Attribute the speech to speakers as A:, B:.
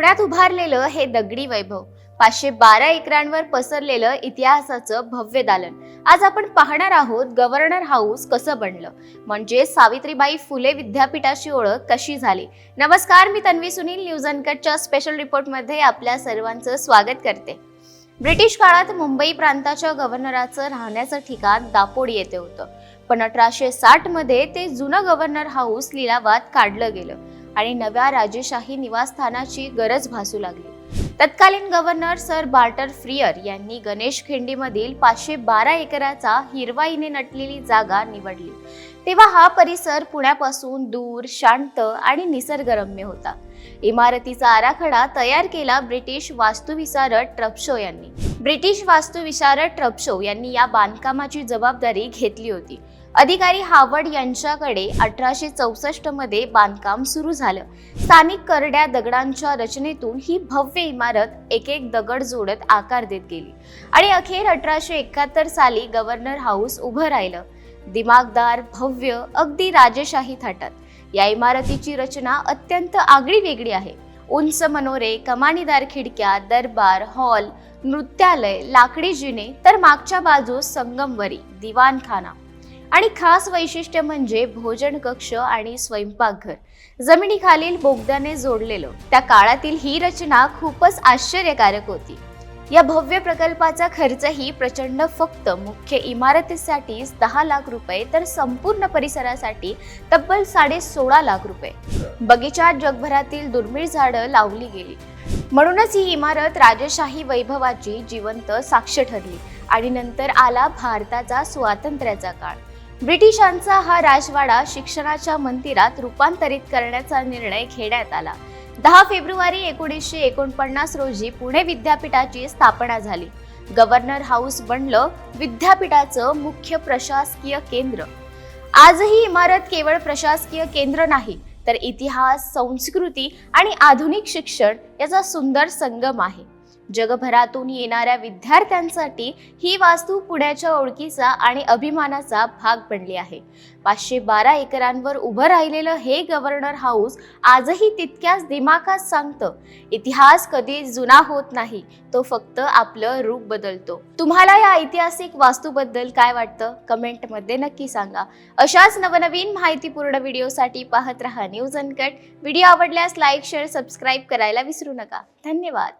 A: पुण्यात उभारलेलं हे दगडी वैभव पाचशे बारा एकरांवर पसरलेलं इतिहासाचं भव्य दालन. आज आपण पाहणार आहोत गव्हर्नर हाऊस कसं बनलं. म्हणजे सावित्रीबाई फुले विद्यापीठाची ओळख कशी झाली? नमस्कार मी तन्वी सुनील न्यूज अनकटच्या स्पेशल रिपोर्टमध्ये आपल्या सर्वांचं स्वागत करते. ब्रिटिश काळात मुंबई प्रांताच्या गव्हर्नराचं राहण्याचं ठिकाण दापोडी येथे होतं. पण अठराशे साठमध्ये ते जुनं गव्हर्नर हाऊस लिलावात काढलं गेलं. आणि नव्या राजेशाही निवासस्थानाची गरज भासू लागली. तत्कालीन गव्हर्नर सर बार्टर फ्रियर यांनी गणेश खिंडीमधील पाचशे बारा एकराचा हिरवाईने नटलेली जागा निवडली. तेव्हा हा परिसर पुण्यापासून दूर शांत आणि निसर्गरम्य होता. इमारतीचा आराखडा तयार केला ब्रिटिश वास्तुविशारद ट्रपशो यांनी. ब्रिटिश वास्तुविशारद ट्रपशो यांनी या बांधकामाची जबाबदारी घेतली होती. अधिकारी हावड यांच्याकडे अठराशे चौसष्टमध्ये बांधकाम सुरू झालं. स्थानिक करड्या दगडांच्या रचनेतून ही भव्य इमारत एक एक दगड जोडत आकार देत गेली आणि अखेर अठराशे एकाहत्तर साली गव्हर्नर हाऊस उभं राहिलं. दिमागदार भव्य अगदी राजेशाही थाटात. या इमारतीची रचना अत्यंत आगळी वेगळी आहे. उंच मनोरे कमानीदार खिडक्या दरबार हॉल नृत्यालय लाकडी जिने तर मागच्या बाजूस संगमवरी दिवाणखाना आणि खास वैशिष्ट्य म्हणजे भोजन कक्ष आणि स्वयंपाकघर. जमिनीखालील बोगद्याने जोडलेलं त्या काळातील ही रचना खूपच आश्चर्यकारक होती. या भव्य प्रकल्पाचा खर्चही प्रचंड फक्त मुख्य इमारतीसाठीच दहा लाख रुपये तर संपूर्ण परिसरासाठी तब्बल साडे सोळा लाख रुपये. बगीचात जगभरातील दुर्मिळ झाडं लावली गेली. म्हणूनच ही इमारत राजशाही वैभवाची जिवंत साक्ष ठरली आणि नंतर आला भारताचा स्वातंत्र्याचा काळ. ब्रिटिशांचा हा राजवाडा शिक्षणाच्या मंदिरात रूपांतरित करण्याचा निर्णय घेण्यात आला. दहा फेब्रुवारी एकोणीसशे एकोणपन्नास रोजी पुणे विद्यापीठाची स्थापना झाली. गव्हर्नर हाऊस बनलं विद्यापीठाचं मुख्य प्रशासकीय केंद्र. आजही इमारत केवळ प्रशासकीय केंद्र नाही तर इतिहास संस्कृती आणि आधुनिक शिक्षण याचा सुंदर संगम आहे. जगभरातून येणाऱ्या विद्यार्थ्यांसाठी ही वास्तू पुण्याच्या ओळखीचा आणि अभिमानाचा भाग बनली आहे. पाचशे बारा एकरांवर उभं राहिलेलं हे गव्हर्नर हाऊस आजही तितक्याच दिमाखात सांगतं इतिहास कधी जुना होत नाही तो फक्त आपलं रूप बदलतो. तुम्हाला या ऐतिहासिक वास्तूबद्दल काय वाटतं? कमेंटमध्ये नक्की सांगा. अशाच नवनवीन माहितीपूर्ण व्हिडिओसाठी पाहत रहा न्यूज अनकट. व्हिडिओ आवडल्यास लाईक शेअर सबस्क्राईब करायला विसरू नका. धन्यवाद.